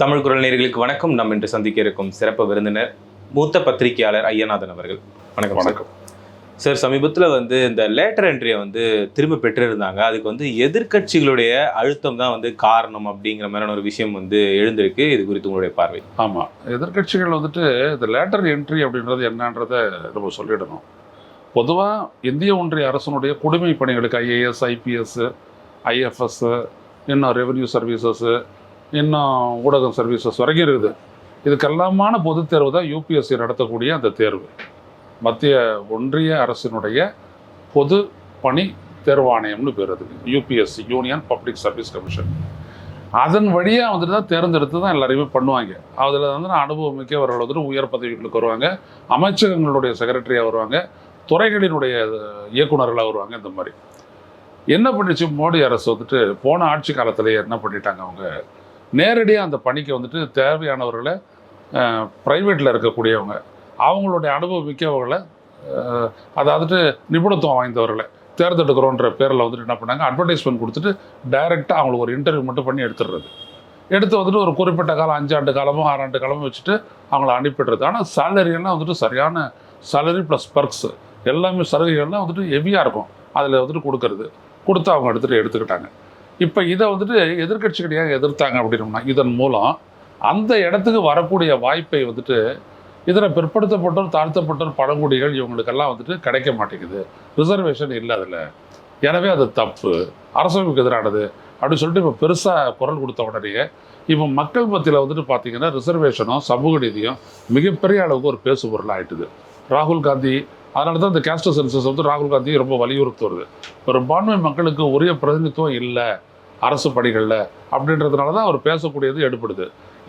தமிழ் குரல் நேயர்களுக்கு வணக்கம். நாம் இன்று சந்திக்க இருக்கும் சிறப்பு விருந்தினர் மூத்த பத்திரிகையாளர் ஐயநாதன் அவர்கள். வணக்கம் வணக்கம். சார் சமீபத்தில் வந்து இந்த லேட்டர் என்ட்ரியை வந்து திரும்ப பெற்றிருந்தாங்க. அதுக்கு வந்து எதிர்க்கட்சிகளுடைய அழுத்தம் தான் வந்து காரணம் அப்படிங்கிற மாதிரியான ஒரு விஷயம் வந்து எழுந்திருக்கு. இது குறித்து உங்களுடைய பார்வை. ஆமாம் எதிர்க்கட்சிகள் வந்துட்டு இந்த லேட்டர் என்ட்ரி அப்படின்றது என்னன்றதை நம்ம சொல்லிடணும். பொதுவாக இந்திய ஒன்றிய அரசனுடைய குடிமை பணிகளுக்கு ஐஏஎஸ் ஐபிஎஸ் ஐஎஃப்எஸ் இன்னும் ரெவென்யூ சர்வீசஸ்ஸு இன்னும் ஊடகம் சர்வீசஸ் வரைக்கும் இருக்குது. இதுக்கெல்லாமான பொதுத் தேர்வு தான் யூபிஎஸ்சி நடத்தக்கூடிய அந்த தேர்வு. மத்திய ஒன்றிய அரசினுடைய பொது பணி தேர்வாணையம்னு பேர் அதுக்கு. UPSC union public service commission அதன் வழியாக வந்துட்டு தான் தேர்ந்தெடுத்து தான் எல்லாரையுமே பண்ணுவாங்க. அதில் வந்து அனுபவம் மிக்கவர்கள் வந்துட்டு உயர் பதவிகளுக்கு வருவாங்க. அமைச்சகங்களுடைய செக்ரட்டரியாக வருவாங்க. துறைகளினுடைய இயக்குநர்களாக வருவாங்க இந்த மாதிரி. என்ன பண்ணிச்சு மோடி அரசு வந்துட்டு போன ஆட்சி காலத்திலேயே என்ன பண்ணிட்டாங்க அவங்க? நேரடியாக அந்த பணிக்கு வந்துட்டு தேவையானவர்களை ப்ரைவேட்டில் இருக்கக்கூடியவங்க அவங்களுடைய அனுபவம் மிக்கவர்களை அதாவது நிபுணத்துவம் வாய்ந்தவர்களை தேர்ந்தெடுக்கிறோன்ற பேரில் வந்துட்டு என்ன பண்ணாங்க? அட்வர்டைஸ்மெண்ட் கொடுத்துட்டு டைரெக்டாக அவங்களுக்கு ஒரு இன்டர்வியூ மட்டும் பண்ணி எடுத்துடுறது. எடுத்து வந்துட்டு ஒரு குறிப்பிட்ட காலம் அஞ்சாண்டு காலமும் ஆறாண்டு காலமும் வச்சுட்டு அவங்கள அனுப்பிடுறது. ஆனால் சேலரியெல்லாம் வந்துட்டு சரியான சேலரி ப்ளஸ் பர்க்ஸ் எல்லாமே சலுகைகள்லாம் வந்துட்டு ஹெவியாக இருக்கும். அதில் வந்துட்டு கொடுக்கறது. கொடுத்து அவங்க எடுத்துகிட்டு எடுத்துக்கிட்டாங்க. இப்போ இதை வந்துட்டு எதிர்கட்சிகளையாக எதிர்த்தாங்க அப்படின்னோம்னா இதன் மூலம் அந்த இடத்துக்கு வரக்கூடிய வாய்ப்பை வந்துட்டு இதில் பிற்படுத்தப்பட்டோர் தாழ்த்தப்பட்டோர் பழங்குடிகள் இவங்களுக்கெல்லாம் வந்துட்டு கிடைக்க மாட்டேங்குது. ரிசர்வேஷன் இல்லை அதில் எனவே அது தப்பு. அரசமைப்புக்கு எதிரானது அப்படின்னு சொல்லிட்டு இப்போ பெருசாக குரல் கொடுத்த உடனே இப்போ மக்கள் மத்தியில் வந்துட்டு பார்த்தீங்கன்னா ரிசர்வேஷனும் சமூக நீதியும் மிகப்பெரிய அளவுக்கு ஒரு பேசு பொருள் ஆகிட்டுது ராகுல் காந்தி அதனால தான் இந்த கேஸ்ட் சென்சஸ் வந்து ராகுல் காந்தி ரொம்ப வலியுறுத்தி பெரும்பான்மை மக்களுக்கு உரிய பிரதிநிதித்துவம் இல்லை. அரசு பணிகளில் அப்படின்றதுனால தான் அவர் பேசக்கூடியது எடுப்படுது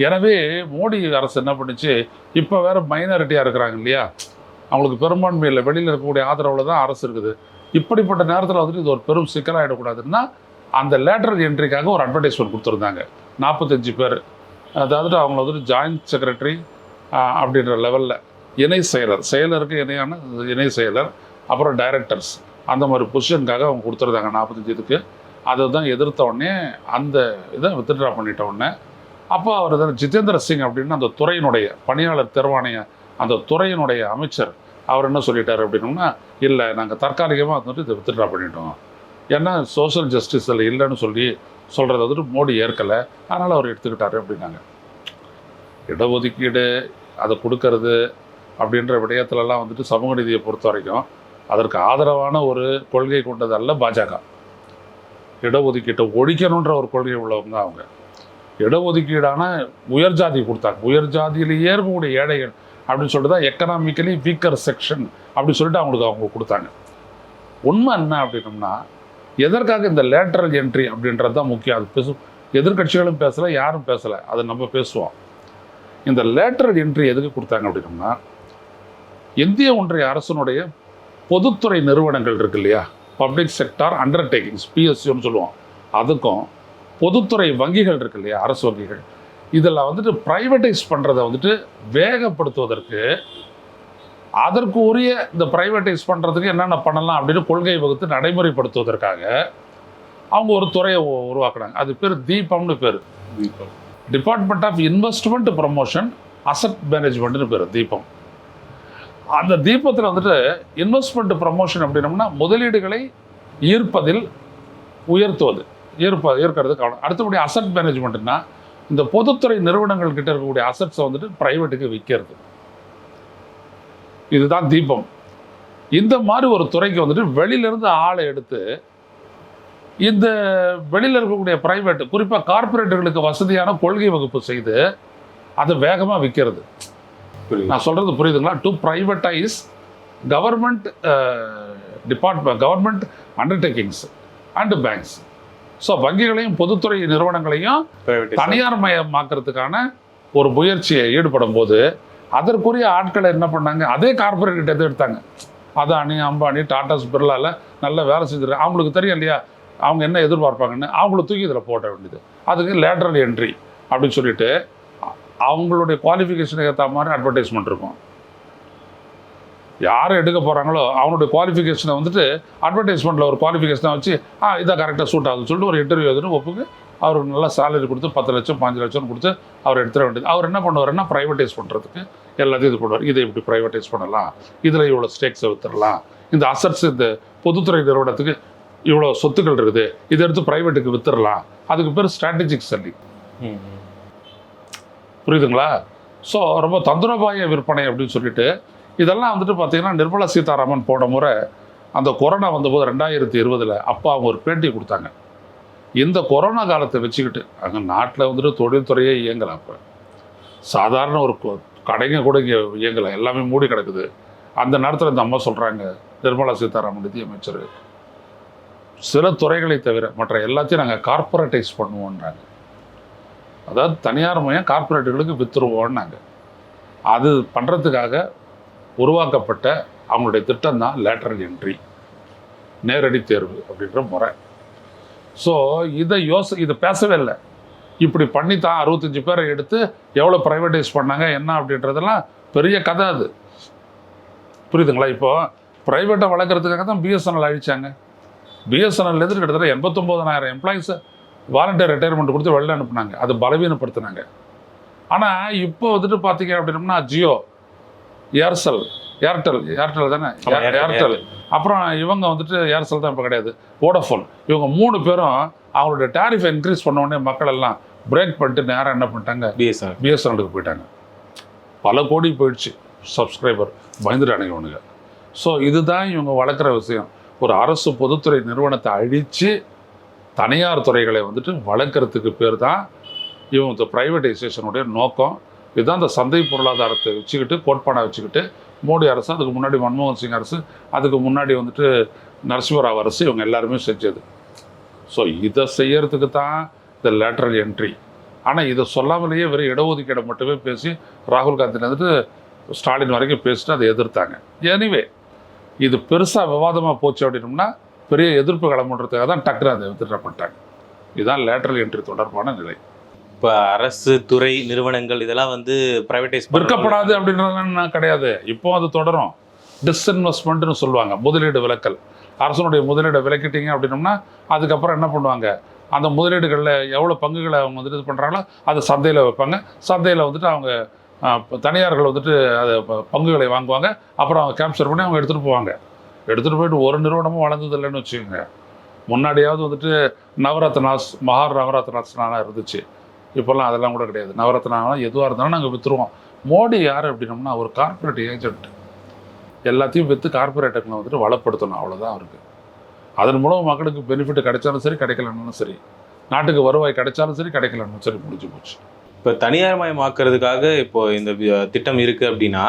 எனவே மோடி அரசு என்ன பண்ணுச்சு? இப்போ வேற மைனாரிட்டியாக இருக்கிறாங்க இல்லையா? அவங்களுக்கு பெரும்பான்மை இல்லை. வெளியில் இருக்கக்கூடிய ஆதரவில் தான் அரசு இருக்குது. இப்படிப்பட்ட நேரத்தில் வந்துட்டு இது ஒரு பெரும் சிக்கலாகிடக்கூடாதுன்னா அந்த லேட்டர் என்ட்ரிக்காக ஒரு அட்வர்டைஸ்மெண்ட் கொடுத்துருந்தாங்க. நாற்பத்தஞ்சு பேர். அதாவது அவங்கள வந்துட்டு ஜாயின்ட் செக்ரட்டரி அப்படின்ற லெவலில் இணை செயலர். செயலருக்கு இணையான இணை செயலர் அப்புறம் டைரக்டர்ஸ் அந்த மாதிரி பொசிஷனுக்காக அவங்க கொடுத்துருந்தாங்க நாற்பத்தஞ்சு இதுக்கு. அதை தான் எதிர்த்த உடனே அந்த இதை வித்ட்ரா பண்ணிட்ட உடனே அப்போ அவர் தான் ஜிதேந்திர சிங் அப்படின்னு அந்த துறையினுடைய பணியாளர் தேர்வாணைய அந்த துறையினுடைய அமைச்சர் அவர் என்ன சொல்லிட்டார் அப்படின்னோம்னா இல்லை நாங்கள் தற்காலிகமாக வந்துட்டு இதை வித்ட்ரா பண்ணிட்டோம். ஏன்னா சோஷியல் ஜஸ்டிஸில் இல்லைன்னு சொல்லி சொல்கிறத வந்துட்டு மோடி ஏற்கலை. அதனால் அவர் எடுத்துக்கிட்டாரு அப்படின்னாங்க. இடஒதுக்கீடு அதை கொடுக்கறது அப்படின்ற விடயத்துலலாம் வந்துட்டு சமூக நீதியை பொறுத்த வரைக்கும் அதற்கு ஆதரவான ஒரு கொள்கை கொண்டதல்ல பாஜக. இடஒதுக்கீட்டை ஒழிக்கணுன்ற ஒரு கொள்கை உள்ளவங்க தான் அவங்க. இடஒதுக்கீடான உயர் ஜாதி கொடுத்தாங்க. உயர் ஜாதியிலேயே இருக்கக்கூடிய ஏழைகள் அப்படின்னு சொல்லிட்டு தான் எக்கனாமிக்கலி வீக்கர் செக்ஷன் அப்படின்னு சொல்லிட்டு அவங்களுக்கு அவங்க கொடுத்தாங்க. உண்மை என்ன அப்படின்னம்னா எதற்காக இந்த லேட்டரல் என்ட்ரி அப்படின்றது தான் முக்கியம். அது பேசு எதிர்க்கட்சிகளும் பேசலை யாரும் பேசலை. அதை நம்ம பேசுவோம். இந்த லேட்டரல் என்ட்ரி எதுக்கு கொடுத்தாங்க அப்படின்னம்னா இந்திய ஒன்றிய அரசனுடைய பொதுத்துறை நிறுவனங்கள் இருக்கு இல்லையா? பப்ளிக் செக்டார் அண்டர்டேக்கிங்ஸ் பிஎஸ்சின்னு சொல்லுவோம். அதுக்கும் பொதுத்துறை வங்கிகள் இருக்கு இல்லையா அரசு வங்கிகள். இதில் வந்துட்டு ப்ரைவேட்டைஸ் பண்ணுறதை வந்துட்டு வேகப்படுத்துவதற்கு அதற்கு உரிய இந்த ப்ரைவேட்டைஸ் பண்ணுறதுக்கு என்னென்ன பண்ணலாம் அப்படின்னு கொள்கை வகுத்து நடைமுறைப்படுத்துவதற்காக அவங்க ஒரு துறையை உருவாக்குனாங்க அது பேர் தீபம்னு பேர். Department of investment promotion asset மேனேஜ்மெண்ட்னு பேர் தீபம். அந்த தீபத்தில் வந்துட்டு இன்வெஸ்ட்மெண்ட் ப்ரமோஷன் அப்படின்னம்னா முதலீடுகளை ஈர்ப்பதில் உயர்த்துவது. ஈர்ப்ப ஈர்க்கிறது கவனம் அடுத்தபடி அசட் மேனேஜ்மெண்ட்னா இந்த பொதுத்துறை நிறுவனங்கள் கிட்ட இருக்கக்கூடிய அசட்ஸை வந்துட்டு ப்ரைவேட்டுக்கு விற்கிறது இதுதான் தீபம். இந்த மாதிரி ஒரு துறைக்கு வந்துட்டு வெளியிலிருந்து ஆளை எடுத்து இந்த வெளியில் இருக்கக்கூடிய ப்ரைவேட் குறிப்பாக கார்ப்பரேட்டுகளுக்கு வசதியான கொள்கை வகுப்பு செய்து அதை வேகமாக விற்கிறது நான் சொல்கிறது புரியுதுங்களா? To privatise government department government undertakings and banks so வங்கிகளையும் பொதுத்துறை நிறுவனங்களையும் தனியார் மயமாக்குறதுக்கான ஒரு முயற்சியை ஈடுபடும் போது அதற்குரிய ஆட்களை என்ன பண்ணாங்க? அதே கார்பரேட் கிட்ட இருந்து எடுத்தாங்க. அதானி அம்பானி டாட்டாஸ் பிர்லால நல்ல வேலை செஞ்சுரு அவங்களுக்கு தெரியும் இல்லையா? அவங்க என்ன எதிர்பார்ப்பாங்கன்னு? அவங்கள தூக்கி இதில் போட்ட வேண்டியது. அதுக்கு லேட்ரல் என்ட்ரி அப்படின்னு சொல்லிட்டு அவங்களுடைய குவாலிஃபிகேஷனுக்கு ஏற்ற மாதிரி அட்வர்டைஸ்மெண்ட் இருக்கும். யார் எடுக்க போகிறாங்களோ அவனுடைய குவாலிஃபிகேஷனை வந்துட்டு அட்வர்டைஸ்மெண்ட்டில் ஒரு குவாலிஃபிகேஷனை வச்சு ஆ இதான் கரெக்டாக சூட் ஆகுதுன்னு சொல்லிட்டு ஒரு இன்டர்வியூ எதுன்னு ஒப்புக்கு அவருக்கு நல்லா சேலரி கொடுத்து பத்து லட்சம் பாஞ்சு லட்சம் கொடுத்து அவர் எடுத்துட வேண்டியது அவர் என்ன பண்ணுவார்னா ப்ரைவேட்டைஸ் பண்ணுறதுக்கு எல்லாத்தையும் இது பண்ணுவார். இதை இப்படி ப்ரைவேட்டைஸ் பண்ணலாம். இதில் இவ்வளோ ஸ்டேக்ஸை வித்துடலாம். இந்த அசட்ஸ் இந்த பொதுத்துறை நிறுவனத்துக்கு இவ்வளோ சொத்துக்கள் இருக்குது. இதை எடுத்து ப்ரைவேட்டுக்கு வித்துடலாம். அதுக்கு பேர் ஸ்ட்ராட்டஜிக் செல்லிங் புரியுதுங்களா? ஸோ ரொம்ப தந்திரோபாய விற்பனை அப்படின்னு சொல்லிட்டு இதெல்லாம் வந்துட்டு பார்த்தீங்கன்னா நிர்மலா சீதாராமன் போன முறை அந்த கொரோனா வந்தபோது ரெண்டாயிரத்தி இருபதில் அப்போ அவங்க ஒரு பேட்டி கொடுத்தாங்க. இந்த கொரோனா காலத்தை வச்சுக்கிட்டு அங்கே நாட்டில் வந்துட்டு தொழில்துறையே இயங்கலை அப்போ. சாதாரண ஒரு கடைங்க கூட இங்கே இயங்கலை எல்லாமே மூடி கிடக்குது. அந்த நேரத்தில் இந்த அம்மா சொல்கிறாங்க நிர்மலா சீதாராமன் நிதியமைச்சர் சில துறைகளை தவிர மற்ற எல்லாத்தையும் நாங்கள் கார்ப்பரேட்டைஸ் பண்ணுவோன்றாங்க. அதாவது தனியார் மையம் கார்ப்பரேட்டுகளுக்கு வித்துருவோன்னாங்க. அது பண்ணுறதுக்காக உருவாக்கப்பட்ட அவங்களுடைய திட்டம் தான் லேட்டரல் என்ட்ரி நேரடி தேர்வு அப்படின்ற முறை. ஸோ இதை யோசி இதை பேசவே இல்லை. இப்படி பண்ணி தான் அறுபத்தஞ்சு பேரை எடுத்து எவ்வளோ ப்ரைவேட்டைஸ் பண்ணாங்க என்ன அப்படின்றதெல்லாம் பெரிய கதை அது. புரியுதுங்களா? இப்போ ப்ரைவேட்டை வளர்க்குறதுக்காக தான் பிஎஸ்என்எல் அழிச்சாங்க. பிஎஸ்என்எல்லேருந்து கிட்டத்தட்ட எண்பத்தொம்போதனாயிரம் எம்ப்ளாயிஸை வாலண்டியர் ரிட்டையர்மெண்ட் கொடுத்து வெளில அனுப்புனாங்க. அது பலவீனப்படுத்தினாங்க. ஆனால் இப்போ வந்துட்டு பார்த்தீங்க அப்படின்னம்னா ஜியோ ஏர்செல் ஏர்டெல் ஏர்டெல் தானே? ஏர்டெல், அப்புறம் இவங்க வந்துட்டு ஏர்செல் தான் இப்போ கிடையாது. வோடஃபோன் இவங்க மூணு பேரும் அவங்களுடைய டேரிஃபை இன்க்ரீஸ் பண்ண உடனே மக்கள் எல்லாம் பிரேக் பண்ணிட்டு நேரம் என்ன பண்ணிட்டாங்க? பிஎஸ்என்எல் பிஎஸ்என்எலுக்கு போயிட்டாங்க. பல கோடி போயிடுச்சு சப்ஸ்கிரைபர் பயந்துட்டானுங்க இவனுங்க ஸோ இதுதான் இவங்க வளர்க்குற விஷயம். ஒரு அரசு பொதுத்துறை நிறுவனத்தை அழித்து தனியார் துறைகளை வந்துட்டு வளர்க்குறதுக்கு பேர் தான் இவங்க இந்த ப்ரைவேட்டைசேஷனுடைய நோக்கம். இதுதான் இந்த சந்தை பொருளாதாரத்தை வச்சுக்கிட்டு கோட்பாடாக வச்சுக்கிட்டு மோடி அரசு அதுக்கு முன்னாடி மன்மோகன் சிங் அரசு அதுக்கு முன்னாடி வந்துட்டு நரசிம்மராவ் அரசு இவங்க எல்லாருமே செஞ்சது. ஸோ இதை செய்யறதுக்கு தான் இந்த லேட்ரல் என்ட்ரி ஆனால் இதை சொல்லாமலேயே வெறும் இடஒதுக்கீடை மட்டுமே பேசி ராகுல் காந்தி வந்துட்டு ஸ்டாலின் வரைக்கும் பேசிட்டு அதை எதிர்த்தாங்க. எனிவே இது பெருசாக விவாதமாக போச்சு அப்படின்னம்னா பெரிய எதிர்ப்பு கிளம்புன்றதுக்காக தான் டக்குனு அதை வித்துட்டப்பட்டாங்க இதுதான் லேட்ரல் என்ட்ரி தொடர்பான நிலை. இப்போ அரசு துறை நிறுவனங்கள் இதெல்லாம் வந்து பிரைவேடைஸ் விற்கப்படாது அப்படின்றதுலாம் கிடையாது. இப்போ அது தொடரும். டிஸ்இன்வெஸ்ட்மெண்ட்னு சொல்லுவாங்க. முதலீடு விலக்கல். அரசனுடைய முதலீடை விலக்கிட்டீங்க அப்படின்னம்னா அதுக்கப்புறம் என்ன பண்ணுவாங்க? அந்த முதலீடுகளில் எவ்வளோ பங்குகளை அவங்க வந்துட்டு இது பண்ணுறாங்களோ அதை சந்தையில் வைப்பாங்க. சந்தையில் வந்துட்டு அவங்க தனியார்கள் வந்துட்டு அது பங்குகளை வாங்குவாங்க. அப்புறம் அவங்க கேப்சர் பண்ணி அவங்க எடுத்துகிட்டு போவாங்க. எடுத்துகிட்டு போயிட்டு ஒரு நிறுவனமும் வளர்ந்தது இல்லைன்னு வச்சுக்கோங்க. முன்னாடியாவது வந்துட்டு நவரத்னாஸ் மகார் நவரத்னாஸ்லாம் இருந்துச்சு. இப்போல்லாம் அதெல்லாம் கூட கிடையாது. நவரத்னாலாம் எதுவாக இருந்தாலும் நாங்கள் விற்றுருவோம் மோடி யார் அப்படின்னோம்னா ஒரு கார்ப்பரேட் ஏஜென்ட் எல்லாத்தையும் விற்று கார்ப்பரேட்டுகளை வந்துட்டு வளப்படுத்தணும். அவ்வளோதான் அவருக்கு. அதன் மூலம் மக்களுக்கு பெனிஃபிட் கிடைச்சாலும் சரி கிடைக்கலனாலும் சரி. நாட்டுக்கு வருவாய் கிடைச்சாலும் சரி கிடைக்கலனாலும் சரி முடிஞ்சு போச்சு. இப்போ தனியார் மயமாக்குறதுக்காக இப்போ இந்த திட்டம் இருக்கு அப்படின்னா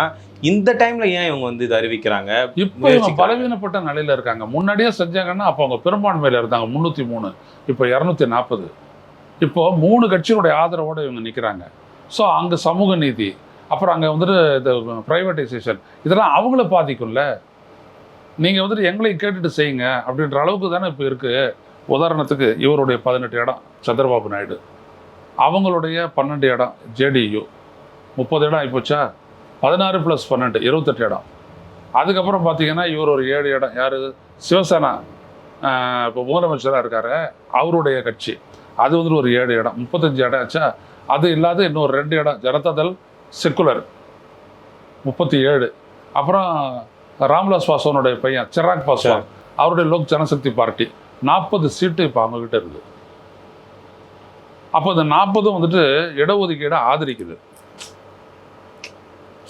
இந்த டைம்ல ஏன் இவங்க வந்து இதை அறிவிக்கிறாங்க? இப்போ இவங்க. பலவீனப்பட்ட நிலையில இருக்காங்க. முன்னாடியே செஞ்சாங்கன்னா அப்போ அவங்க பெரும்பான்மையில இருந்தாங்க. முந்நூற்றி மூணு இப்போ இரநூத்தி நாற்பது. இப்போ மூணு கட்சிகளுடைய ஆதரவோடு இவங்க நிற்கிறாங்க ஸோ அங்கே சமூக நீதி அப்புறம் அங்கே வந்துட்டு இந்த ப்ரைவேட்டைசேஷன் இதெல்லாம் அவங்கள பாதிக்கும்ல? நீங்கள் வந்துட்டு எங்களையும் கேட்டுட்டு செய்யுங்க அப்படின்ற அளவுக்கு தானே இப்போ இருக்குது உதாரணத்துக்கு இவருடைய பதினெட்டு இடம் சந்திரபாபு நாயுடு. அவங்களுடைய பன்னெண்டு இடம் ஜேடியு முப்பது இடம் ஆகிப்போச்சா பதினாறு ப்ளஸ் பன்னெண்டு இருபத்தெட்டு இடம். அதுக்கப்புறம் பார்த்தீங்கன்னா இவர் ஒரு ஏழு இடம். யார்? சிவசேனா. இப்போ முதலமைச்சராக இருக்காரு. அவருடைய கட்சி. அது வந்துட்டு ஒரு ஏழு இடம். முப்பத்தஞ்சு இடம் ஆச்சா? அது இல்லாத இன்னொரு ரெண்டு இடம். ஜனதாதள் செக்குலர் முப்பத்தி ஏழு அப்புறம் ராம்விலாஸ் பாஸ்வானுடைய பையன் சிராக் பாஸ்வான். அவருடைய லோக் ஜனசக்தி பார்ட்டி. நாற்பது சீட்டு இப்போ அவங்ககிட்ட இருக்குது. அப்போ இந்த நாற்பதும் வந்துட்டு இடஒதுக்கீடை ஆதரிக்குது.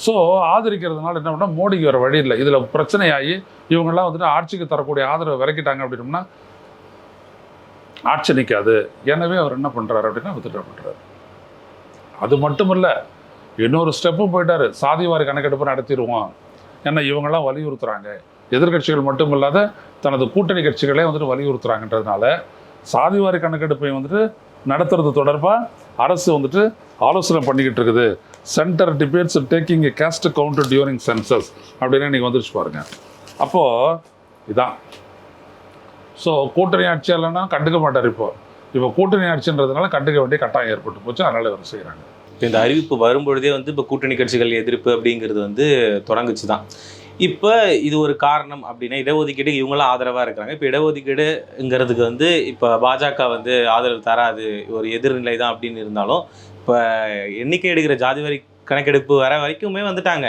ஸோ ஆதரிக்கிறதுனால என்ன பண்ணால் மோடிக்கு வர வழி இல்லை. இதில் பிரச்சனையாகி இவங்கெல்லாம் வந்துட்டு ஆட்சிக்கு தரக்கூடிய ஆதரவை விறக்கிட்டாங்க அப்படின்னா ஆட்சி நிற்காது எனவே அவர் என்ன பண்ணுறாரு அப்படின்னா வித்துட்டு பண்ணுறாரு அது மட்டும் இல்லை இன்னொரு ஸ்டெப்பும் போயிட்டாரு. சாதிவாரி கணக்கெடுப்பு நடத்திடுவோம். ஏன்னா இவங்கெல்லாம் வலியுறுத்துறாங்க. எதிர்க்கட்சிகள் மட்டும் இல்லாத தனது கூட்டணி கட்சிகளே வந்துட்டு வலியுறுத்துறாங்கன்றதுனால சாதிவாரி கணக்கெடுப்பை வந்துட்டு நடத்துறது தொடர்பாக அரசு வந்துட்டு ஆலோசனை பண்ணிக்கிட்டு இருக்குது. Centre debates taking a caste counter during census அப்படின்னு நீங்கள் வந்துருச்சு பாருங்க. அப்போது இதான். ஸோ கூட்டணி ஆட்சி இல்லைன்னா கண்டுக்க மாட்டார் இப்போ. இப்போ கூட்டணி ஆட்சின்றதுனால கண்டுக்க வேண்டிய கட்டாயம் ஏற்பட்டு போச்சு. அதனால் இவர் செய்கிறாங்க இப்போ இந்த அறிவிப்பு வரும்பொழுதே வந்து இப்போ கூட்டணி கட்சிகள் எதிர்ப்பு அப்படிங்கிறது வந்து தொடங்குச்சு தான் இப்போ இது ஒரு காரணம் அப்படின்னா இடஒதுக்கீடு இவங்களாம் ஆதரவாக இருக்கிறாங்க. இப்போ இடஒதுக்கீடுங்கிறதுக்கு வந்து இப்போ பாஜக வந்து ஆதரவு தராது ஒரு எதிர்நிலை தான் அப்படின்னு இருந்தாலும் இப்போ எண்ணிக்கை எடுக்கிற ஜாதி வரி கணக்கெடுப்பு வர வரைக்குமே வந்துட்டாங்க.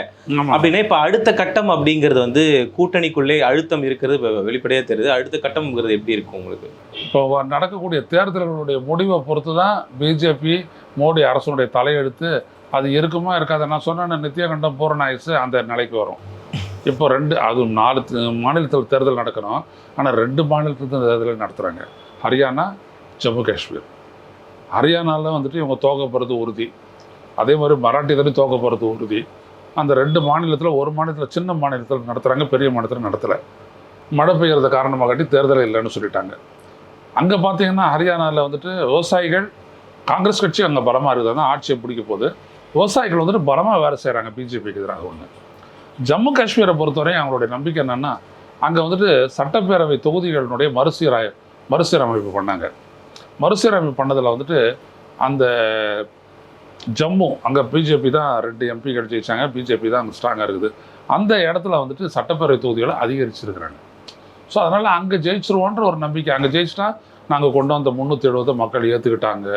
அப்படின்னா இப்போ அடுத்த கட்டம் அப்படிங்கிறது வந்து கூட்டணிக்குள்ளே அழுத்தம் இருக்கிறது வெளிப்படையாக தெரியுது. அடுத்த கட்டம்ங்கிறது எப்படி இருக்கும் உங்களுக்கு? இப்போ நடக்கக்கூடிய தேர்தல்களுடைய முடிவை பொறுத்து தான் பிஜேபி மோடி அரசுடைய தலையெழுத்து அது இருக்குமா இருக்காது. நான் சொன்ன நித்யகண்டம் பூரணாயுசு அந்த நிலைக்கு வரும். இப்போ ரெண்டு அது நாலு மாநிலத்தில் தேர்தல் நடக்கணும். ஆனால் ரெண்டு மாநிலத்தில் தேர்தல் நடத்துகிறாங்க ஹரியானா ஜம்மு காஷ்மீர். ஹரியானாவில் வந்துட்டு இவங்க தோக்க போகிறது உறுதி. அதே மாதிரி மராட்டியத்துலையும் தோக்க போகிறது உறுதி. அந்த ரெண்டு மாநிலத்தில் ஒரு மாநிலத்தில் சின்ன மாநிலத்தில் நடத்துகிறாங்க பெரிய மாநிலத்தில் நடத்தலை. மழை பெய்யறது காரணமாக காட்டி தேர்தல் இல்லைன்னு சொல்லிட்டாங்க. அங்கே பார்த்தீங்கன்னா ஹரியானாவில் வந்துட்டு விவசாயிகள் காங்கிரஸ் கட்சி அங்கே பலமாக இருக்குது? ஆட்சியை பிடிக்க போகுது. விவசாயிகள் வந்துட்டு பலமாக வேலை செய்கிறாங்க பிஜேபிக்கு எதிராக ஒன்று ஜம்மு காஷ்மீரை பொறுத்தவரையும் அவங்களுடைய நம்பிக்கை என்னென்னா அங்கே வந்துட்டு சட்டப்பேரவை தொகுதிகளினுடைய மறுசீராய மறுசீரமைப்பு பண்ணாங்க. மறுசீரமைப்பு பண்ணதில் வந்துட்டு அந்த ஜம்மு அங்கே பிஜேபி தான் ரெண்டு எம்பிகள் ஜெயிச்சாங்க பிஜேபி தான் அங்கே ஸ்ட்ராங்காக இருக்குது. அந்த இடத்துல வந்துட்டு சட்டப்பேரவை தொகுதிகளை அதிகரிச்சிருக்கிறாங்க. ஸோ அதனால் அங்கே ஜெயிச்சிருவோன்ற ஒரு நம்பிக்கை. அங்கே ஜெயிச்சிட்டா நாங்கள் கொண்டு வந்த முந்நூற்றி எழுபதை மக்கள் ஏற்றுக்கிட்டாங்க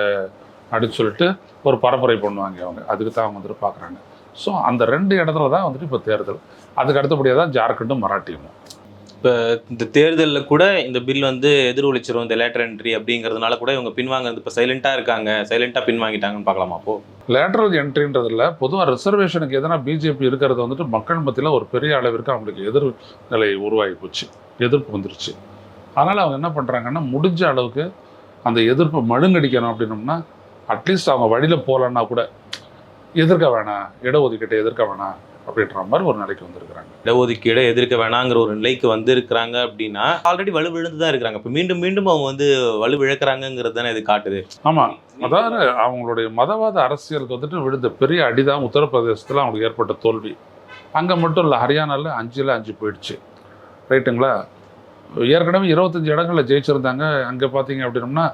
அப்படின்னு சொல்லிட்டு ஒரு பரப்புரை பண்ணுவாங்க அவங்க. அதுக்கு தான் அவங்க வந்துட்டு பார்க்குறாங்க ஸோ அந்த ரெண்டு இடத்துல தான் வந்துட்டு இப்போ தேர்தல். அதுக்கு அடுத்தபடியாக தான் ஜார்க்கண்டும் மராட்டியும். இந்த தேர்தலில் கூட இந்த பில் வந்து எதிரொலிச்சிரும் இந்த லேட்டர் என்ட்ரி அப்படிங்கிறதுனால கூட இவங்க பின்வாங்க இப்போ சைலண்டாக இருக்காங்க. சைலண்டாக பின்வாங்கிட்டாங்கன்னு பார்க்கலாமா அப்போ? லேட்ரல் என்ட்ரின்றதில் பொதுவாக ரிசர்வேஷனுக்கு எதனா பிஜேபி இருக்கிறது வந்துட்டு மக்கள் மத்தியில் ஒரு பெரிய அளவிற்கு அவங்களுக்கு எதிர்நிலை உருவாகி போச்சு. எதிர்ப்பு வந்துருச்சு. அதனால் அவங்க என்ன பண்ணுறாங்கன்னா முடிஞ்ச அளவுக்கு அந்த எதிர்ப்பை மழுங்கடிக்கணும் அப்படின்னோம்னா அட்லீஸ்ட் அவங்க வழியில் போகலன்னா கூட எதிர்க்க வேணாம் இடஒதுக்கீட்டை எதிர்க்க வேணாம் அப்படின்ற மாதிரி ஒரு நிலைக்கு வந்திருக்கிறாங்க. இடஒதுக்கீடை எதிர்க்க வேணாங்கிற ஒரு நிலைக்கு வந்திருக்கிறாங்க அப்படின்னா ஆல்ரெடி வலு விழுந்து தான் இருக்கிறாங்க. இப்போ மீண்டும் மீண்டும் அவங்க வந்து வலு விழக்கிறாங்கிறது தானே இது காட்டுது. ஆமாம் அதாவது அவங்களுடைய மதவாத அரசியலுக்கு வந்துட்டு விழுந்த பெரிய அடிதான் உத்தரப்பிரதேசத்தில் அவங்களுக்கு ஏற்பட்ட தோல்வி. அங்கே மட்டும் இல்லை ஹரியானாவில் அஞ்சில் அஞ்சு போயிடுச்சு. ரைட்டுங்களா? ஏற்கனவே இருபத்தஞ்சி இடங்களில் ஜெயிச்சிருந்தாங்க. அங்கே பார்த்தீங்க அப்படின்னம்னா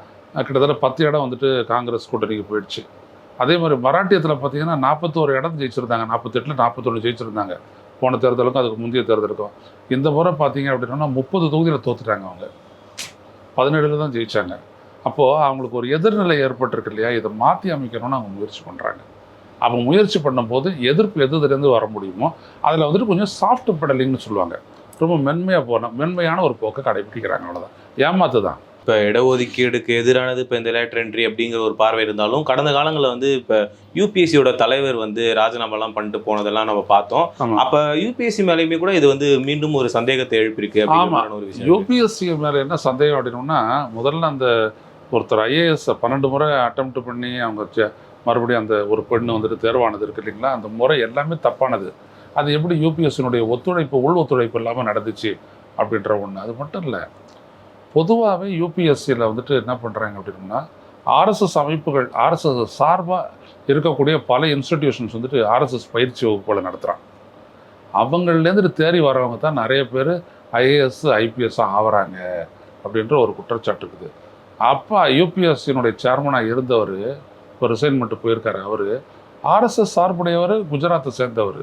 கிட்டத்தட்ட பத்து இடம் வந்துட்டு காங்கிரஸ் கூட்டணிக்கு போயிடுச்சு. அதே மாதிரி மராட்டியத்தில் பார்த்தீங்கன்னா நாற்பத்தோரு இடம் ஜெயிச்சிருந்தாங்க. நாற்பத்தெட்டில் நாற்பத்தொன்று ஜெயிச்சிருந்தாங்க. போன தேர்தலுக்கும் அதுக்கு முந்தைய தேர்தலுக்கும். இந்த முறை பார்த்தீங்க அப்படின்னா முப்பது தொகுதியில் தோத்துட்டாங்க அவங்க. பதினேழுல தான் ஜெயித்தாங்க அப்போது அவங்களுக்கு ஒரு எதிர்நிலை ஏற்பட்டிருக்கு இல்லையா? இதை மாற்றி அமைக்கணும்னு அவங்க முயற்சி பண்ணுறாங்க அவங்க முயற்சி பண்ணும்போது எதிர்ப்பு எதுலேருந்து வர முடியுமோ? அதில் வந்துட்டு கொஞ்சம் சாஃப்ட் பெடலிங்னு சொல்லுவாங்க. ரொம்ப மென்மையாக போன மென்மையான ஒரு போக்கை கடைபிடிக்கிறாங்க அவ்வளோதான் ஏமாத்து தான் இப்போ இடஒதுக்கீடுக்கு எதிரானது இப்போ இந்த லேட்டர் என்ட்ரி அப்படிங்கிற ஒரு பார்வை இருந்தாலும் கடந்த காலங்களில் வந்து இப்போ யூபிஎஸ்சியோட தலைவர் வந்து ராஜினாமாலாம் பண்ணிட்டு போனதெல்லாம் நம்ம பார்த்தோம். அப்போ யூபிஎஸ்சி மேலேயுமே கூட இது வந்து மீண்டும் ஒரு சந்தேகத்தை எழுப்பியிருக்கு ஒரு விஷயம். யூபிஎஸ்சி மேலே என்ன சந்தேகம் அப்படின்னோம்னா முதல்ல அந்த ஒருத்தர் ஐஏஎஸ் பன்னெண்டு முறை அட்டெம்ப்ட் பண்ணி அவங்க மறுபடியும் அந்த ஒரு பெண்ணு வந்துட்டு தேர்வானது இருக்கு இல்லைங்களா? அந்த முறை எல்லாமே தப்பானது. அது எப்படி யூபிஎஸ்சினுடைய ஒத்துழைப்பு உள் ஒத்துழைப்பு இல்லாமல் நடந்துச்சு அப்படின்ற ஒன்று அது மட்டும் இல்லை பொதுவாகவே யூபிஎஸ்சியில் வந்துட்டு என்ன பண்ணுறாங்க அப்படின்னா ஆர்எஸ்எஸ் அமைப்புகள் ஆர்எஸ்எஸ் சார்பாக இருக்கக்கூடிய பல இன்ஸ்டிடியூஷன்ஸ் வந்துட்டு ஆர்எஸ்எஸ் பயிற்சி வகுப்புகளை நடத்துகிறான் அவங்கள்லேருந்து தேறி வரவங்க தான் நிறைய பேர் ஐஏஎஸ் ஐபிஎஸ் ஆகுறாங்க அப்படின்ற ஒரு குற்றச்சாட்டு இருக்குது. அப்பா யூபிஎஸ்சியினுடைய சேர்மனாக இருந்தவர் இப்போ ரிசைன்மெண்ட்டு போயிருக்காரு அவர். ஆர்எஸ்எஸ் சார்புடையவர் குஜராத்தை சேர்ந்தவர்.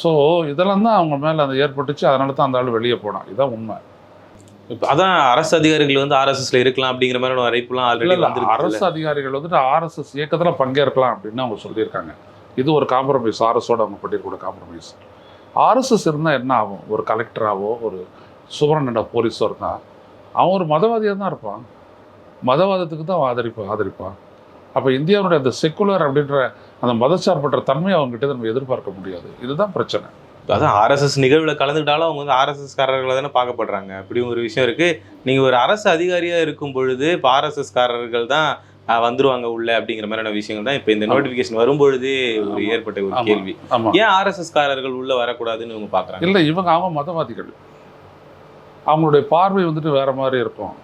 ஸோ இதெல்லாம் தான் அவங்க மேலே அந்த ஏற்பட்டுச்சு. அதனால தான் அந்த ஆள் வெளியே போனான். இதுதான் உண்மை. இப்போ அதான் அரசு அதிகாரிகள் வந்து ஆர்எஸ்எஸ்ல இருக்கலாம் அப்படிங்கிற மாதிரி இல்ல ஆல்ரெடி வந்து அரசு அதிகாரிகள் வந்துட்டு ஆர்எஸ்எஸ் இயக்கத்தில் பங்கேற்கலாம் அப்படின்னு அவங்க சொல்லியிருக்காங்க. இது ஒரு காம்ப்ரமைஸ் ஆர்எஸோட அவங்க பண்ணியிருக்கூட காம்ப்ரமைஸ் ஆர்எஸ்எஸ் இருந்தால் என்ன ஆகும்? ஒரு கலெக்டராவோ ஒரு சுவரனோட போலீஸோ இருந்தால் அவன் ஒரு மதவாதியாக தான் இருப்பான். மதவாதத்துக்கு தான் ஆதரிப்பான் ஆதரிப்பான். அப்போ இந்தியாவுடைய அந்த செக்குலர் அப்படின்ற அந்த மதச்சார்பற்ற தன்மையை அவங்ககிட்ட நம்ம எதிர்பார்க்க முடியாது. இதுதான் பிரச்சனை. அதான் ஆர்எஸ்எஸ் நிகழ்வில் கலந்துக்கிட்டாலும் அவங்க வந்து ஆர்எஸ்எஸ் காரர்களை தானே பார்க்கப்படுறாங்க. அப்படி ஒரு விஷயம் இருக்கு. நீங்க ஒரு அரசு அதிகாரியா இருக்கும் பொழுது இப்போ ஆர்எஸ்எஸ் காரர்கள் தான் வந்துருவாங்க உள்ள அப்படிங்கிற மாதிரியான விஷயங்கள் தான் இப்போ இந்த ஆமா. நோட்டிபிகேஷன் வரும்பொழுதே ஒரு. ஏற்பட்ட ஒரு. கேள்வி. ஏன் ஆர்எஸ்எஸ் காரர்கள் உள்ள வரக்கூடாதுன்னு இவங்க பாக்குறாங்க இல்லை இவங்க அவங்க மதவாதிகள். அவங்களுடைய பார்வை வந்துட்டு வேற மாதிரி இருக்கும்.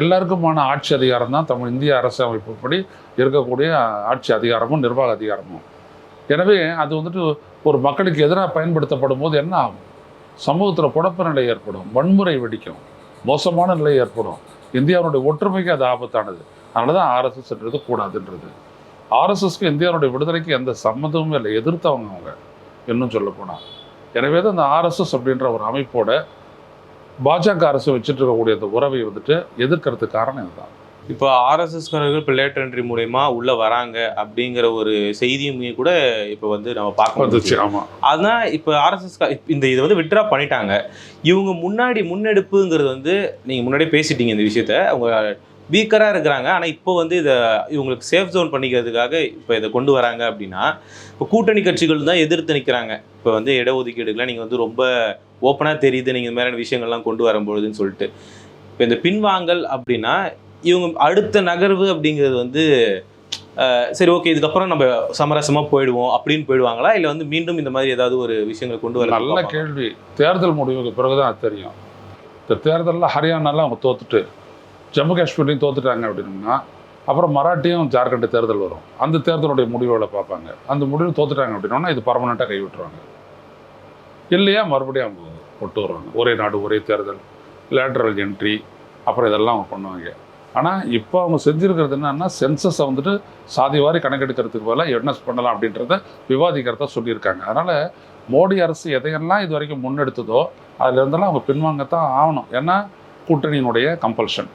எல்லாருக்குமான ஆட்சி அதிகாரம் தான் தமிழ் இந்திய அரசமைப்புப்படி இருக்கக்கூடிய ஆட்சி அதிகாரமும் நிர்வாக அதிகாரமும். எனவே அது வந்துட்டு ஒரு மக்களுக்கு எதிராக பயன்படுத்தப்படும் போது என்ன ஆகும்? சமூகத்தில் குழப்ப நிலை ஏற்படும் வன்முறை வெடிக்கும் மோசமான நிலை ஏற்படும். இந்தியாவுடைய ஒற்றுமைக்கு அது ஆபத்தானது. அதனால தான் ஆர்எஸ்எஸ்ன்றது கூடாதுன்றது. ஆர்எஸ்எஸ்க்கு இந்தியாவுடைய விடுதலைக்கு எந்த சம்மந்தமும் இல்லை எதிர்த்தவங்க அவங்க இன்னும் சொல்ல போனால் எனவே தான் இந்த ஆர்எஸ்எஸ் அப்படின்ற ஒரு அமைப்போட பாஜக அரசு வச்சுட்டு இருக்கக்கூடிய அந்த உறவை வந்துட்டு எதிர்க்கிறதுக்கு காரணம் இதுதான். இப்போ ஆர்எஸ்எஸ்காரர்கள் இப்போ லேட்டர் என்ட்ரி மூலயமா உள்ள வராங்க அப்படிங்கிற ஒரு செய்தியும் கூட இப்போ வந்து நம்ம பார்க்க வந்துச்சு ஆமாம் அதான் இப்போ ஆர்எஸ்எஸ் இந்த இதை வந்து விட்ரா பண்ணிட்டாங்க. இவங்க முன்னாடி முன்னெடுப்புங்கிறது வந்து நீங்கள் முன்னாடியே பேசிட்டீங்க இந்த விஷயத்த. அவங்க வீக்கராக இருக்கிறாங்க. ஆனால் இப்போ வந்து இதை இவங்களுக்கு சேஃப் ஜோன் பண்ணிக்கிறதுக்காக இப்போ இதை கொண்டு வராங்க அப்படின்னா இப்போ கூட்டணி கட்சிகள் தான் எதிர்த்து நிற்கிறாங்க இப்போ வந்து இடஒதுக்கீடுகள்லாம் நீங்கள் வந்து ரொம்ப ஓப்பனாக தெரியுது. நீங்கள் இந்த மாதிரியான விஷயங்கள்லாம் கொண்டு வரும்பொழுதுன்னு சொல்லிட்டு. இப்போ இந்த பின்வாங்கல் அப்படின்னா இவங்க அடுத்த நகர்வு அப்படிங்கிறது வந்து சரி ஓகே இதுக்கப்புறம் நம்ம சமரசமாக போயிடுவோம் அப்படின்னு போயிடுவாங்களா? இல்லை வந்து மீண்டும் இந்த மாதிரி ஏதாவது ஒரு விஷயங்கள் கொண்டு வர நல்ல கேள்வி. தேர்தல் முடிவுக்கு பிறகுதான் அது தெரியும். இந்த தேர்தலில் ஹரியானாலாம் அவங்க தோத்துட்டு ஜம்மு காஷ்மீர்லையும் தோத்துட்டாங்க அப்படின்னா அப்புறம் மராட்டியும் ஜார்க்கண்ட் தேர்தல் வரும். அந்த தேர்தலுடைய முடிவுகளை பார்ப்பாங்க. அந்த முடிவு தோத்துட்டாங்க அப்படின்னா இது பர்மனெண்ட்டாக கை விட்டுருவாங்க இல்லையா? மறுபடியும் அவங்க கொண்டு வருவாங்க. ஒரே நாடு ஒரே தேர்தல் லேட்டரல் என்ட்ரி அப்புறம் இதெல்லாம் அவங்க பண்ணுவாங்க. ஆனால் இப்போ அவங்க செஞ்சுருக்கிறது என்னன்னா சென்சஸை வந்துட்டு சாதி வாரி கணக்கெடுக்கிறதுக்கு போல என்ன பண்ணலாம் அப்படின்றத விவாதிக்கிறதா சொல்லியிருக்காங்க. அதனால் மோடி அரசு எதையெல்லாம் இது வரைக்கும் முன்னெடுத்ததோ அதுலேருந்தெல்லாம் அவங்க பின்வாங்கத்தான் ஆகணும். ஏன்னா கூட்டணியினுடைய கம்பல்ஷன்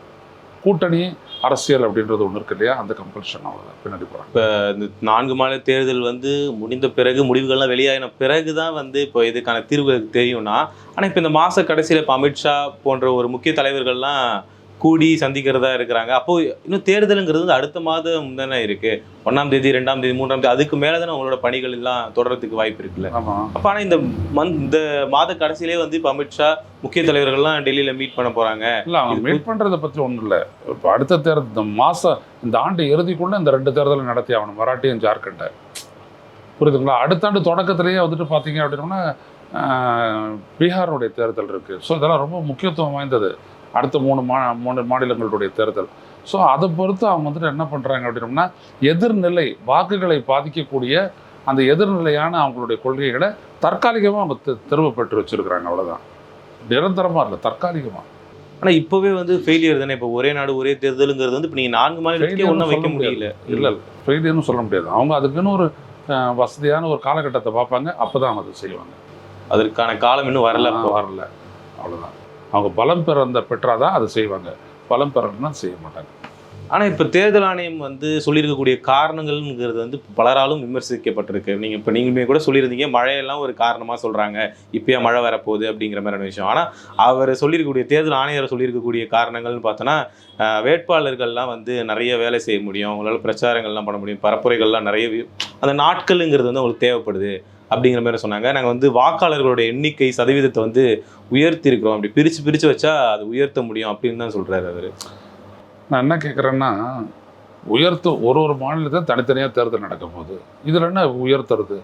கூட்டணி அரசியல் அப்படின்றது ஒன்று இருக்கு இல்லையா? அந்த கம்பல்ஷன் அவங்க பின்னாடி போகிறாங்க இந்த நான்கு மாநில தேர்தல் வந்து முடிந்த பிறகு முடிவுகள்லாம் வெளியாகின பிறகு தான் வந்து இப்போ இதுக்கான தீர்வு தெரியும்னா ஆனால் இப்போ இந்த மாத கடைசியில் இப்போ அமித்ஷா போன்ற ஒரு முக்கிய தலைவர்கள்லாம் கூடி சந்திக்கிறதா இருக்கிறாங்க. அப்போ இன்னும் தேர்தலுங்கிறது வந்து அடுத்த மாதம் தானே இருக்கு. ஒன்றாம் தேதி ரெண்டாம் தேதி மூன்றாம் தேதி அதுக்கு மேலே தானே உங்களோட பணிகள் எல்லாம் தொடர்றதுக்கு வாய்ப்பு இருக்குல்ல. அப்போ ஆனால் இந்த மந்த் இந்த மாத கடைசியிலே வந்து இப்போ அமித்ஷா முக்கிய தலைவர்கள்லாம் டெல்லியில் மீட் பண்ண போகிறாங்க இல்லை அவங்க மீட் பண்ணுறதை பற்றி ஒன்றும் இல்லை. இப்போ அடுத்த தேர்தல் இந்த மாதம் இந்த ஆண்டு இறுதிக்குள்ளே இந்த ரெண்டு தேர்தலை நடத்தி ஆகணும். மராட்டியும் ஜார்க்கண்டை. புரியுதுங்களா? அடுத்த ஆண்டு தொடக்கத்திலேயே வந்துட்டு பார்த்தீங்க அப்படின்னா பீகாருடைய தேர்தல் இருக்குது ஸோ இதெல்லாம் ரொம்ப முக்கியத்துவம் வாய்ந்தது. அடுத்த மூணு மா மூணு மாநிலங்களுடைய தேர்தல். ஸோ அதை பொறுத்து அவங்க வந்துட்டு என்ன பண்ணுறாங்க அப்படின்னோம்னா எதிர்நிலை வாக்குகளை பாதிக்கக்கூடிய அந்த எதிர்நிலையான அவங்களுடைய கொள்கைகளை தற்காலிகமாக அவங்க திரும்ப பெற்று வச்சிருக்கிறாங்க அவ்வளோதான் நிரந்தரமாக இல்லை தற்காலிகமாக ஆனா இப்பவே வந்து ஃபெயிலியர் தானே இப்போ ஒரே நாடு ஒரே தேர்தலுங்கிறது வந்து இப்போ நீங்க நான்கு மாநிலத்துக்கே ஒன்றும் வைக்க. முடியல. இல்லை ஃபெயிலியர்னு சொல்ல முடியாது. அவங்க அதுக்குன்னு ஒரு வசதியான ஒரு காலகட்டத்தை பார்ப்பாங்க அப்போ தான் அதை செய்வாங்க. அதற்கான காலம் இன்னும் வரல வரல. அவ்வளோதான் அவங்க பலம் பிறந்த பெற்றாதான் அதை செய்வாங்க. பலம் பெறலைன்னா செய்ய மாட்டாங்க. ஆனால் இப்போ தேர்தல் ஆணையம் வந்து சொல்லியிருக்கக்கூடிய காரணங்கள்ங்கிறது வந்து பலராலும் விமர்சிக்கப்பட்டிருக்கு. நீங்கள் இப்போ நீங்களுமே கூட சொல்லியிருந்தீங்க மழையெல்லாம் ஒரு காரணமாக சொல்கிறாங்க இப்போயே மழை வரப்போகுது அப்படிங்கிற மாதிரியான விஷயம். ஆனால் அவர் சொல்லியிருக்கக்கூடிய தேர்தல் ஆணையர் சொல்லியிருக்கக்கூடிய காரணங்கள்னு பார்த்தோன்னா வேட்பாளர்கள்லாம் வந்து நிறைய வேலை செய்ய முடியும். அவங்களால பிரச்சாரங்கள்லாம் பண்ண முடியும். பரப்புரைகள்லாம் நிறைய அந்த நாட்களுங்கிறது வந்து அவங்களுக்கு தேவைப்படுது. அப்படிங்கிற மாதிரி சொன்னாங்க. நாங்கள் வந்து வாக்காளர்களோட எண்ணிக்கை சதவீதத்தை வந்து உயர்த்தி இருக்கிறோம் அப்படி பிரித்து பிரித்து வச்சா அது உயர்த்த முடியும் அப்படின்னு தான் சொல்கிறாரு அவர். நான் என்ன கேட்குறேன்னா உயர்த்த ஒரு ஒரு மாநிலத்தை தனித்தனியாக தேர்தல் நடக்க போகுது. இதில் என்ன உயர்த்துறது?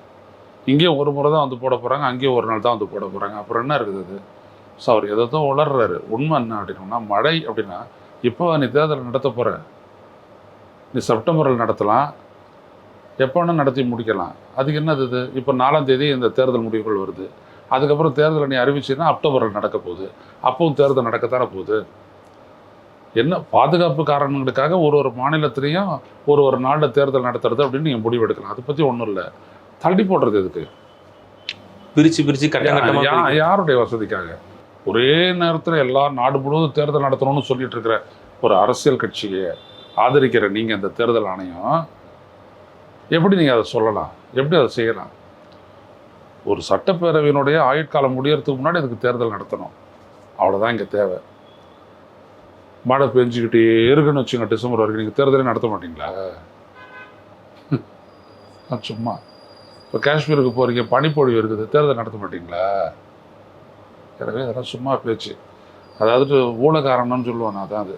இங்கேயும் ஒரு முறை தான் வந்து போட போகிறாங்க அங்கேயும் ஒரு நாள் தான் வந்து போட போகிறாங்க அப்புறம் என்ன இருக்குது அது ஸோ அவர் எதோ உளர்றாரு. உண்மை என்ன அப்படின்னா மழை அப்படின்னா இப்போ நீ தேர்தல் நடத்த போகிற நீ செப்டம்பரில் நடத்தலாம் எப்போ வேணால் நடத்தி முடிக்கலாம். அதுக்கு என்னது இது? இப்போ நாலாம் தேதி இந்த தேர்தல் முடிவுகள் வருது. அதுக்கப்புறம் தேர்தலை நீ அறிவிச்சின்னா அக்டோபரில் நடக்க போகுது. அப்பவும் தேர்தல் நடக்கத்தானே போகுது. என்ன பாதுகாப்பு காரணங்களுக்காக ஒரு ஒரு மாநிலத்திலையும் ஒரு ஒரு நாளில் தேர்தல் நடத்துறது அப்படின்னு நீங்கள் முடிவெடுக்கலாம். அதை பற்றி ஒன்றும் இல்லை. தள்ளி போடுறது எதுக்கு? பிரிச்சு பிரிச்சு கட்டம் கட்டமா யா- பிரிக்க- யாருடைய வசதிக்காக? ஒரே நேரத்தில் எல்லா நாடு முழுவதும் தேர்தல் நடத்தணும்னு சொல்லிட்டு இருக்கிற ஒரு அரசியல் கட்சியை ஆதரிக்கிற நீங்கள் இந்த தேர்தல் ஆணையம் எப்படி நீங்கள் அதை சொல்லலாம்? எப்படி அதை செய்யலாம்? ஒரு சட்டப்பேரவையினுடைய ஆயுட்காலம் முடியறதுக்கு முன்னாடி அதுக்கு தேர்தல் நடத்தணும். அவ்வளோதான் இங்கே தேவை. மழை பெஞ்சிக்கிட்டே இருக்குன்னு வச்சுங்க டிசம்பர் வரைக்கும் நீங்கள் தேர்தலே நடத்த மாட்டிங்களா? சும்மா. இப்போ காஷ்மீருக்கு போகிறீங்க பனிப்பொழிவு இருக்குது தேர்தல் நடத்த மாட்டிங்களா? எனவே இதெல்லாம் சும்மா பேச்சு. அதாவது ஊழகாரணம்னு சொல்லுவான் அதான் அது.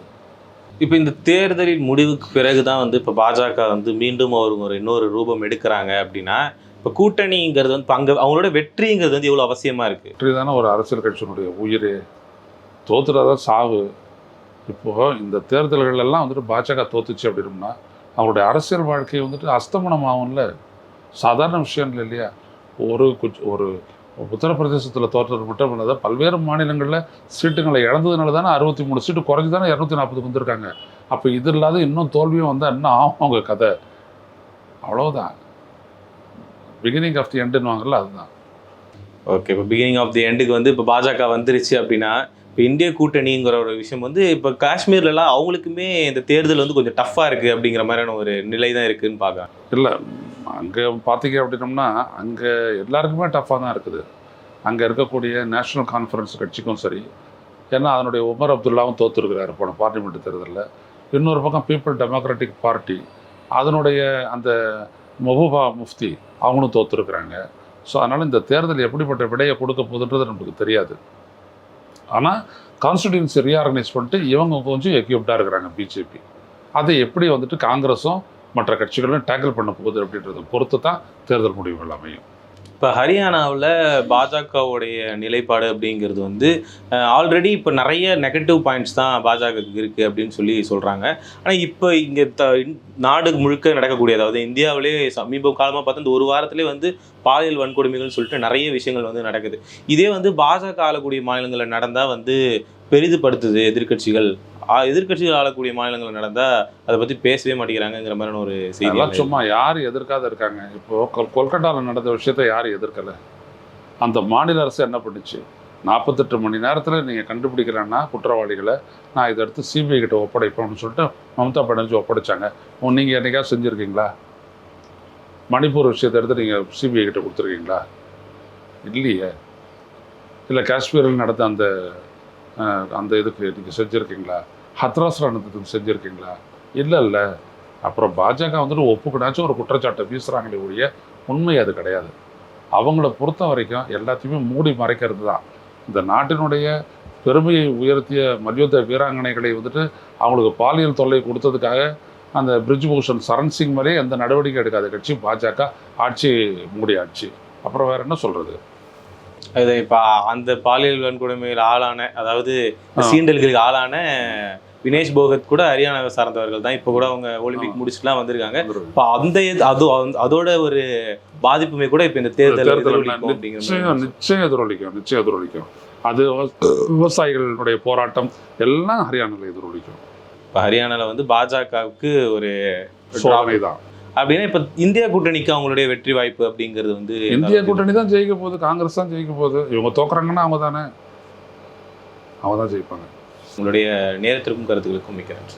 இப்போ இந்த தேர்தலின் முடிவுக்கு பிறகு தான் வந்து இப்போ பாஜக வந்து மீண்டும் அவங்க ஒரு இன்னொரு ரூபம் எடுக்கிறாங்க அப்படின்னா இப்போ கூட்டணிங்கிறது வந்து இப்போ அங்கே அவங்களோட வெற்றிங்கிறது வந்து எவ்வளோ அவசியமாக இருக்குது வெற்றி தானே ஒரு அரசியல் கட்சியினுடைய உயிர். தோத்துறதா சாவு. இப்போது இந்த தேர்தல்கள் எல்லாம் வந்துட்டு பாஜக தோத்துச்சு அப்படின்னா அவங்களுடைய அரசியல் வாழ்க்கை வந்துட்டு அஸ்தமனம் ஆகும்ல சாதாரண விஷயம் இல்லை இல்லையா? ஒரு குச் ஒரு உத்தரப்பிரதேசத்தில் தோற்றது மட்டும் இல்லாத பல்வேறு மாநிலங்களில் சீட்டுங்களை இழந்ததுனால தானே அறுபத்தி மூணு சீட்டு குறைஞ்சி தானே இரநூத்தி நாற்பதுக்கு வந்திருக்காங்க. அப்போ இது இல்லாத இன்னும் தோல்வியும் வந்தால் என்ன ஆகும் அவங்க கதை? அவ்வளோதான் பிகினிங் ஆஃப் தி எண்டுன்னு அதுதான். ஓகே இப்போ பிகினிங் ஆஃப் தி எண்டுக்கு வந்து இப்போ பாஜக வந்துருச்சு அப்படின்னா இப்போ இந்திய கூட்டணிங்கிற ஒரு விஷயம் வந்து இப்போ காஷ்மீர்லலாம் அவங்களுக்குமே இந்த தேர்தல் வந்து கொஞ்சம் டஃப்பாக இருக்குது அப்படிங்கிற மாதிரியான ஒரு நிலை தான் இருக்குன்னு பார்க்கலாம் இல்லை அங்கே பார்த்தீங்க அப்படின்னோம்னா அங்கே எல்லாருக்குமே டஃப்பாக தான் இருக்குது. அங்கே இருக்கக்கூடிய நேஷனல் கான்ஃபரன்ஸ் கட்சிக்கும் சரி ஏன்னா அதனுடைய உமர் அப்துல்லாவும் தோத்துருக்கிறார் போன பார்லிமெண்ட் தேர்தலில். இன்னொரு பக்கம் பீப்புள் டெமோக்ராட்டிக் பார்ட்டி அதனுடைய அந்த மொஹூபா முஃப்தி அவங்களும் தோத்துருக்குறாங்க. ஸோ அதனால் இந்த தேர்தல் எப்படிப்பட்ட விடையை கொடுக்க போகுதுன்றது நமக்கு தெரியாது. ஆனால் கான்ஸ்டிடியூன்சி ரீஆர்கனைஸ் பண்ணிட்டு இவங்க கொஞ்சம் எக்யூப்டாக இருக்கிறாங்க பிஜேபி அதை எப்படி வந்துட்டு காங்கிரஸும் மற்ற கட்சிகளும் டேக்கிள் பண்ண போகுது அப்படின்றத பொறுத்து தான் தேர்தல் முடிவுகள் அமையும். இப்போ ஹரியானாவில் பாஜகவுடைய நிலைப்பாடு அப்படிங்கிறது வந்து ஆல்ரெடி இப்போ நிறைய நெகட்டிவ் பாயிண்ட்ஸ் தான் பாஜகவுக்கு இருக்குது அப்படின்னு சொல்லி சொல்கிறாங்க ஆனால் இப்போ இங்கே த நாடு முழுக்க நடக்கக்கூடிய அதாவது இந்தியாவிலே சமீப காலமாக பார்த்தா இந்த ஒரு வாரத்திலே வந்து பாலியல் வன்கொடுமைகள்னு சொல்லிட்டு நிறைய விஷயங்கள் வந்து நடக்குது. இதே வந்து பாஜக ஆளக்கூடிய மாநிலங்களில் நடந்தால் வந்து பெரிதுபடுத்துது எதிர்க்கட்சிகள். ஆ, எதிர்க்கட்சிகள் ஆளக்கூடிய மாநிலங்களில் நடந்தால் அதை பற்றி பேசவே மாட்டேங்கிறாங்கங்கிற மாதிரியான ஒரு செய்தி சும்மா யார் எதிர்க்காத இருக்காங்க. இப்போ கொல் கொல்கட்டாவில் நடந்த விஷயத்தை யார் எதிர்க்கலை? அந்த மாநில அரசு என்ன பண்ணுச்சு? நாற்பத்தெட்டு மணி நேரத்தில் நீங்கள் கண்டுபிடிக்கிறேன்னா குற்றவாளிகளை நான் இதை எடுத்து சிபிஐ கிட்ட ஒப்படைப்போம்னு சொல்லிட்டு மம்தா பானர்ஜி ஒப்படைச்சாங்க. நீங்கள் என்னைக்காவது செஞ்சுருக்கீங்களா? மணிப்பூர் விஷயத்தை எடுத்து நீங்கள் சிபிஐ கிட்ட கொடுத்துருக்கீங்களா? இல்லையே. இல்லை காஷ்மீரில் நடந்த அந்த அந்த இதுக்கு நீங்கள் செஞ்சுருக்கீங்களா? ஹத்ராஸ் நடந்ததுக்கு செஞ்சுருக்கீங்களா? இல்லை இல்லை. அப்புறம் பாஜக வந்துட்டு ஒப்புக்கினாச்சும் ஒரு குற்றச்சாட்டை வீசுகிறாங்களே ஒழிய உண்மை அது கிடையாது. அவங்கள பொறுத்த வரைக்கும் எல்லாத்தையுமே மூடி மறைக்கிறது தான். இந்த நாட்டினுடைய பெருமையை உயர்த்திய மல்யுத்த வீராங்கனைகளை வந்துட்டு அவங்களுக்கு பாலியல் தொல்லை கொடுத்ததுக்காக அந்த பிரிஜ்பூஷன் சரண் சிங் மேலே எந்த நடவடிக்கை எடுக்காத கட்சி பாஜக ஆட்சி மூடி ஆட்சி அப்புறம் வேற என்ன சொல்றது? அது இப்போ அந்த பாலியல் வன்கொடுமையில் ஆளான அதாவது. சீண்டல்களுக்கு ஆளான வினேஷ் போகத் கூட ஹரியானாவை சார்ந்தவர்கள் தான். இப்போ கூட அவங்க ஒலிம்பிக் முடிச்சுட்டுலாம் வந்திருக்காங்க. இப்போ அந்த அது அதோட ஒரு பாதிப்புமே கூட இப்போ இந்த தேர்தல் நிச்சயம் நிச்சயம் எதிரொலிக்கும் நிச்சயம் எதிரொலிக்கும். அது விவ- விவசாயிகளுடைய போராட்டம் எல்லாம் ஹரியானாவில் எதிரொலிக்கும். இப்போ ஹரியானால வந்து பாஜகவுக்கு ஒரு சோதனை தான். அப்படின்னா இப்போ இந்தியா கூட்டணிக்கு அவங்களுடைய வெற்றி வாய்ப்பு அப்படிங்கிறது வந்து இந்திய கூட்டணி தான் ஜெயிக்க போகுது காங்கிரஸ் தான் ஜெயிக்க போகுது. இவங்க தோக்குறாங்கன்னா அவங்க தானே. அவங்க தான் ஜெயிப்பாங்க. உங்களுடைய நேரத்திற்கும் கருத்துக்களுக்கும் மிக்க நன்றி.